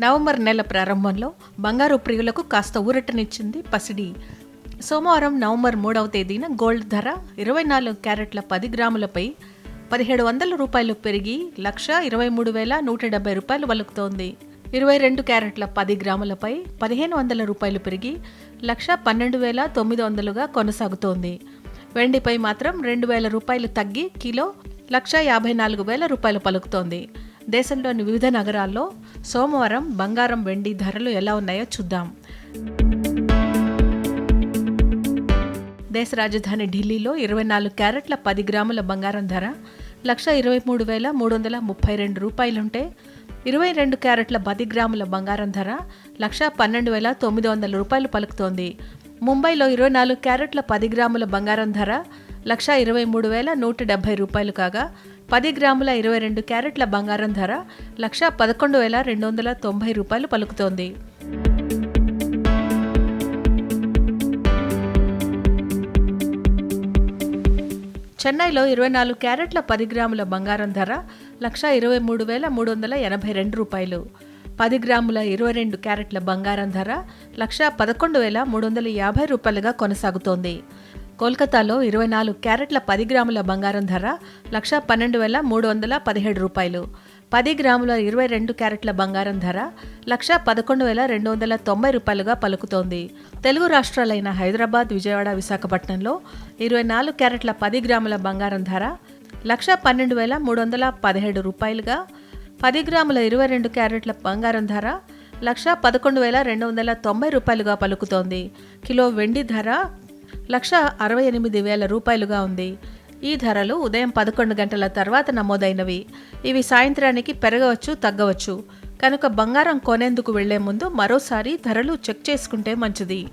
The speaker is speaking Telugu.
నవంబర్ నెల ప్రారంభంలో బంగారు ప్రియులకు కాస్త ఊరటనిచ్చింది పసిడి. సోమవారం నవంబర్ మూడవ తేదీన గోల్డ్ ధర ఇరవై నాలుగు క్యారెట్ల పది గ్రాములపై పదిహేడు వందల రూపాయలు పెరిగి లక్ష ఇరవై మూడు వేల నూట డెబ్బై రూపాయలు వలుకుతోంది. ఇరవై రెండు క్యారెట్ల పది గ్రాములపై పదిహేను వందల రూపాయలు పెరిగి లక్ష పన్నెండు వేల తొమ్మిది వందలుగా కొనసాగుతోంది. వెండిపై మాత్రం రెండు వేల రూపాయలు తగ్గి కిలో లక్ష యాభై నాలుగు వేల రూపాయలు పలుకుతోంది. దేశంలోని వివిధ నగరాల్లో సోమవారం బంగారం వెండి ధరలు ఎలా ఉన్నాయో చూద్దాం. దేశ రాజధాని ఢిల్లీలో ఇరవై నాలుగు క్యారెట్ల పది గ్రాముల బంగారం ధర లక్ష ఇరవై మూడు వేల మూడు వందల ముప్పై రెండు రూపాయలుంటే ఇరవై రెండు క్యారెట్ల పది గ్రాముల బంగారం ధర లక్ష పన్నెండు వేల తొమ్మిది వందల రూపాయలు పలుకుతోంది. ముంబైలో ఇరవై నాలుగు క్యారెట్ల పది గ్రాముల బంగారం ధర లక్ష ఇరవై మూడు వేల నూట డెబ్బై రూపాయలు కాగా పది గ్రాముల ఇరవై రెండు క్యారెట్ల బంగారం ధర లక్ష పదకొండు వేల రెండు వందల తొంభై రూపాయలు పలుకుతోంది. చెన్నైలో ఇరవై నాలుగు క్యారెట్ల పది గ్రాముల బంగారం ధర లక్ష ఇరవై మూడు వేల మూడు వందల ఎనభై రెండు రూపాయలు. పది గ్రాముల ఇరవై రెండు క్యారెట్ల బంగారం ధర లక్ష పదకొండు వేల మూడు వందల యాభై రూపాయలుగా కొనసాగుతోంది. కోల్కతాలో ఇరవై నాలుగు క్యారెట్ల పది గ్రాముల బంగారం ధర లక్ష పన్నెండు వేల మూడు వందల పదిహేడు రూపాయలు. పది గ్రాముల ఇరవై రెండు క్యారెట్ల బంగారం ధర లక్ష పదకొండు వేల రెండు వందల తొంభై రూపాయలుగా పలుకుతోంది. తెలుగు రాష్ట్రాలైన హైదరాబాద్ విజయవాడ విశాఖపట్నంలో ఇరవై నాలుగు క్యారెట్ల పది గ్రాముల బంగారం ధర లక్ష పన్నెండు వేల మూడు వందల పదిహేడు రూపాయలుగా పది గ్రాముల ఇరవై రెండు క్యారెట్ల బంగారం ధర లక్ష పదకొండు వేల రెండు వందల తొంభై రూపాయలుగా పలుకుతోంది. కిలో వెండి ధర లక్ష అరవై ఎనిమిది వేల రూపాయలుగా ఉంది. ఈ ధరలు ఉదయం పదకొండు గంటల తర్వాత నమోదైనవి. ఇవి సాయంత్రానికి పెరగవచ్చు తగ్గవచ్చు. కనుక బంగారం కొనేందుకు వెళ్ళే ముందు మరోసారి ధరలు చెక్ చేసుకుంటే మంచిది.